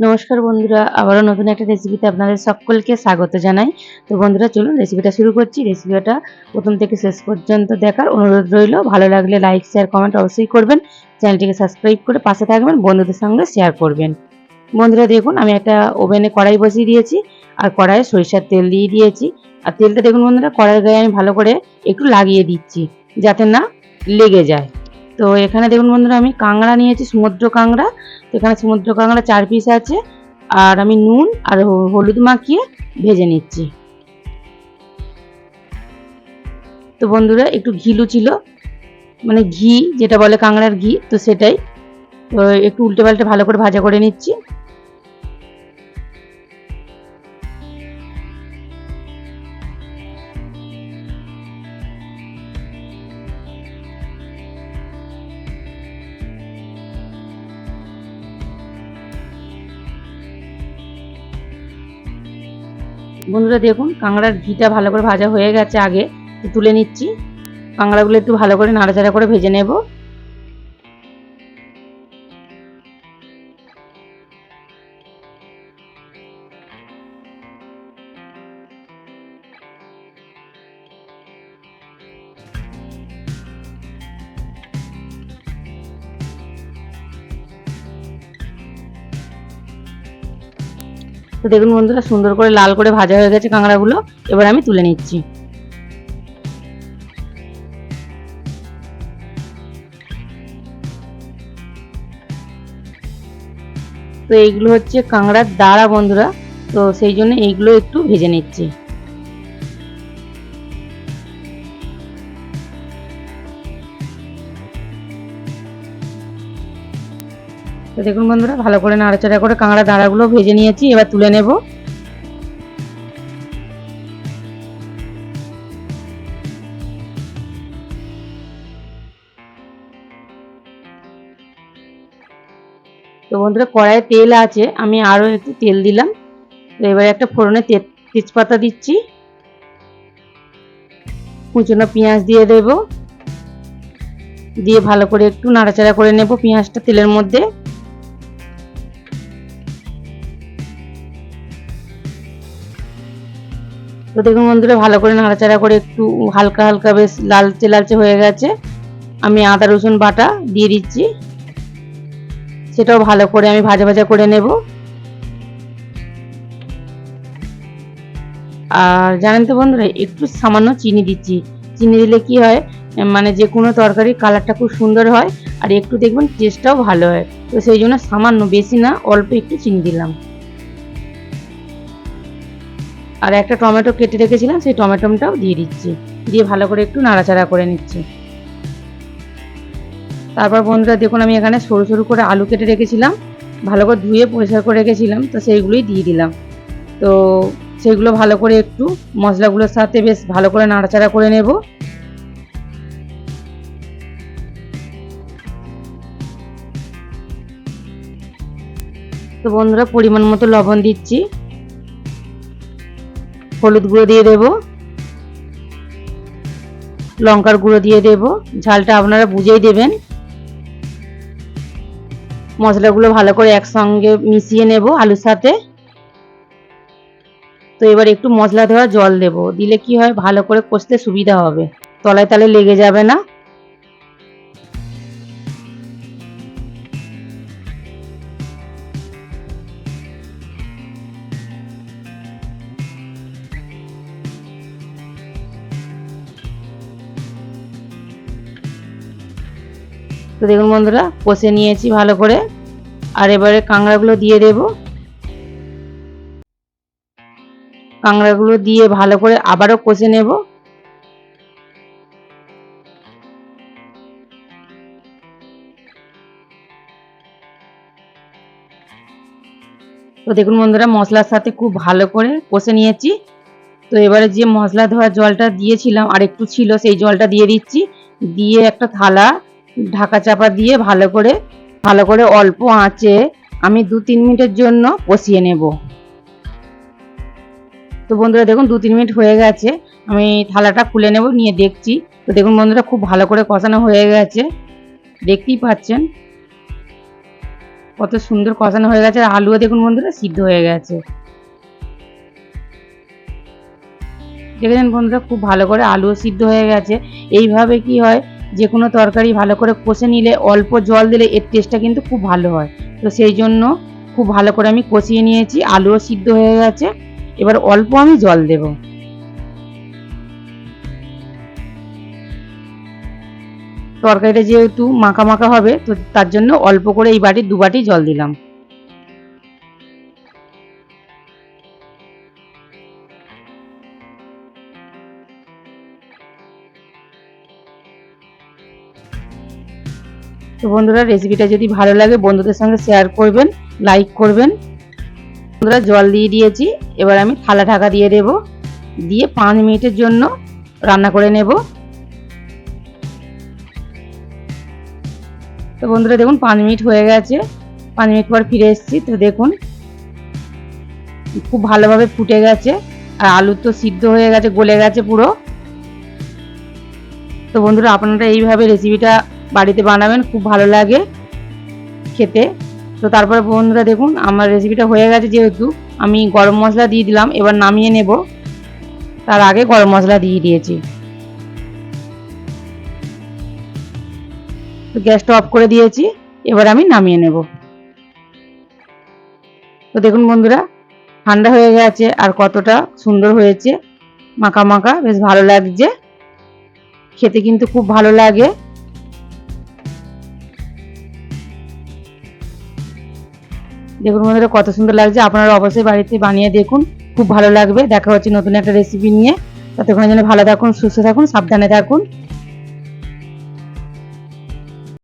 নমস্কার বন্ধুরা, আবারও নতুন একটা রেসিপিতে আপনাদের সকলকে স্বাগত জানাই। তো বন্ধুরা, চলুন রেসিপিটা শুরু করছি। রেসিপিটা প্রথম থেকে শেষ পর্যন্ত দেখার অনুরোধ রইল। ভালো লাগলে লাইক শেয়ার কমেন্ট অবশ্যই করবেন। চ্যানেলটিকে সাবস্ক্রাইব করে পাশে থাকবেন, বন্ধুদের সঙ্গে শেয়ার করবেন। বন্ধুরা, দেখুন, আমি একটা ওভেনে কড়াই বসিয়ে দিয়েছি, আর কড়াইয়ে সরিষার তেল দিয়ে দিয়েছি। আর তেলটা দেখুন বন্ধুরা, কড়াইয়ের গায়ে আমি ভালো করে একটু লাগিয়ে দিচ্ছি, যাতে না লেগে যায়। তো এখানে দেখুন বন্ধুরা, আমি কাঁকড়া নিয়েছি, সমুদ্র কাঁকড়া। তো এখানে সমুদ্র কাঁকড়া চার পিস আছে। আর আমি নুন আর হলুদ মাখিয়ে ভেজে নিচ্ছি। তো বন্ধুরা, একটু ঘিলু ছিল মানে ঘি, যেটা বলে কাঁকড়ার ঘি, তো সেটাই। তো একটু উল্টে পাল্টে ভালো করে ভাজা করে নিচ্ছি। বন্ধুরা দেখুন, কাঁকড়ার ঘিটা ভালো করে ভাজা হয়ে গেছে আগে তুলে নিচ্ছি। কাঁকড়াগুলো একটু ভালো করে নাড়াচাড়া করে ভেজে নেব। তো দেখুন বন্ধুরা, সুন্দর করে লাল করে ভাজা হয়ে গেছে কাঁকড়াগুলো। এবার আমি তুলে নিচ্ছি। তো এইগুলো হচ্ছে কাঁকড়ার দাঁড়া বন্ধুরা। তো সেই জন্য এইগুলো একটু ভেজে নিচ্ছি। তো দেখুন বন্ধুরা, ভালো করে নাড়াচাড়া করে কাঁকড়া দাঁড়াগুলো ভেজে নিয়েছি, এবার তুলে নেব। তো বন্ধুরা, কড়াইয়ে তেল আছে, আমি আরও একটু তেল দিলাম। তো এবারে একটা ফোড়নে তেজপাতা দিচ্ছি। কুচনো পেঁয়াজ দিয়ে দেব। দিয়ে ভালো করে একটু নাড়াচাড়া করে নেব পেঁয়াজটা তেলের মধ্যে। তো দেখুন বন্ধুরা ভালো করে নাড়াচাড়া করে একটু হালকা হালকা বেশ লালচে লালচে হয়ে গেছে। আমি আদা, রসুন বাটা দিয়ে দিচ্ছি। সেটাও ভালো করে আমি ভাজা ভাজা করে নেব। আর জানেন তো বন্ধুরা, একটু সামান্য চিনি দিচ্ছি। চিনি দিলে কি হয় মানে যে কোনো তরকারির কালারটা খুব সুন্দর হয়, আর একটু দেখবেন টেস্টটাও ভালো হয়। তো সেই জন্য সামান্য, বেশি না, অল্প একটু চিনি দিলাম। আর একটা টমেটো কেটে রেখেছিলাম, সেই টমেটোটাও দিয়ে দিচ্ছি। দিয়ে ভালো করে একটু নাড়াচাড়া করে নিচ্ছি। তারপর বন্ধুরা, দেখুন আমি এখানে সরু সরু করে আলু কেটে রেখেছিলাম। ভালো করে ধুয়ে পরিষ্কার করে রেখেছিলাম, তো সেইগুলোই দিয়ে দিলাম। তো সেইগুলো ভালো করে একটু মশলাগুলোর সাথে বেশ ভালো করে নাড়াচাড়া করে নেব। তো বন্ধুরা, পরিমাণ মতো লবণ দিচ্ছি। হলুদ গুঁড়ো দিয়ে দেব। লঙ্কার গুঁড়ো দিয়ে দেব। ঝালটা আপনারা বুঝেই দেবেন। মশলাগুলো ভালো করে একসঙ্গে মিশিয়ে নেব আলুর সাথে। তো এবার একটু মশলা ধরা জল দেব। দিলে কি হয়, ভালো করে কষতে সুবিধা হবে। তলায় তালে লেগে যাবে না। তো দেখুন বন্ধুরা, কষে নিয়েছি ভালো করে। আর এবারে কাঁকড়াগুলো দিয়ে দেব। কাঁকড়াগুলো দিয়ে ভালো করে আবারও কষে নেব। তো দেখুন বন্ধুরা, মশলার সাথে খুব ভালো করে কষে নিয়েছি। তো এবারে যে মশলা ধোয়া জলটা দিয়েছিলাম, আর একটু ছিল সেই জলটা দিয়ে দিচ্ছি। দিয়ে একটা থালা ঢাকা চাপা দিয়ে ভালো করে ভালো করে অল্প আঁচে আমি দু তিন মিনিটের জন্য কষিয়ে নেব। তো বন্ধুরা দেখুন দু তিন মিনিট হয়ে গেছে, আমি থালাটা খুলে নেব, নিয়ে দেখছি। তো দেখুন বন্ধুরা খুব ভালো করে কষানো হয়ে গেছে, দেখতেই পাচ্ছেন। কত সুন্দর কষানো হয়ে গেছে, আর আলুও দেখুন বন্ধুরা সিদ্ধ হয়ে গেছে। দেখেছেন বন্ধুরা, খুব ভালো করে আলুও সিদ্ধ হয়ে গেছে। এইভাবে কি হয় যে কোনো তরকারি ভালো করে কষে নিলে, অল্প জল দিলে এর টেস্টটা কিন্তু খুব ভালো হয়। তো সেই জন্য খুব ভালো করে আমি কষিয়ে নিয়েছি, আলুও সিদ্ধ হয়ে গেছে। এবার অল্প আমি জল দেব। তরকারিটা যেহেতু মাখা মাখা হবে, তো তার জন্য অল্প করে এই বাটি, দু বাটি জল দিলাম। তো বন্ধুরা রেসিপিটা যদি ভালো লাগে, বন্ধুদের সঙ্গে শেয়ার করবেন লাইক করবেন। বন্ধুরা, জল দিয়ে দিয়েছি। এবার আমি থালা ঢাকা দিয়ে দেব। দিয়ে পাঁচ মিনিটের জন্য রান্না করে নেব। তো বন্ধুরা, দেখুন, পাঁচ মিনিট হয়ে গেছে। পাঁচ মিনিট পর ফিরে এসেছি। তো দেখুন, খুব ভালোভাবে ফুটে গেছে। আর আলু তো সিদ্ধ হয়ে গেছে, গলে গেছে পুরো। তো বন্ধুরা, আপনারা এইভাবে রেসিপিটা বাড়িতে বানাবেন, খুব ভালো লাগে খেতে। তো তারপরে বন্ধুরা দেখুন, আমার রেসিপিটা হয়ে গেছে যেহেতু, আমি গরম মশলা দিয়ে দিলাম, এবার নামিয়ে নেব। তার আগে গরম মশলা দিয়ে দিয়েছি। তো গ্যাসটা অফ করে দিয়েছি, এবার আমি নামিয়ে নেব। তো দেখুন বন্ধুরা, ঠান্ডা হয়ে গেছে আর কতটা সুন্দর হয়েছে। মাখা মাখা, বেশ ভালো লাগছে। খেতে কিন্তু খুব ভালো লাগে। দেখুন বন্ধুরা, কত সুন্দর লাগছে। আপনারা অবশ্যই বাড়িতে বানিয়ে দেখুন। খুব ভালো লাগবে। দেখা হচ্ছে নতুন একটা রেসিপি নিয়ে। ততক্ষণের জন্য ভালো থাকুন, সুস্থ থাকুন, সাবধানে থাকুন।